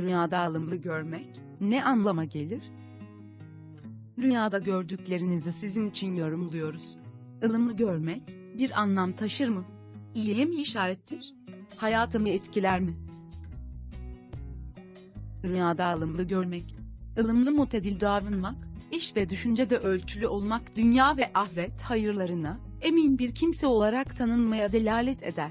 Rüyada alımlı görmek ne anlama gelir? Rüyada gördüklerinizi sizin için yorumluyoruz. Ilımlı görmek bir anlam taşır mı? İyiye mi işarettir? Hayatımı etkiler mi? Rüyada alımlı görmek, ılımlı mutedil davranmak, iş ve düşüncede ölçülü olmak dünya ve ahiret hayırlarına, emin bir kimse olarak tanınmaya delalet eder.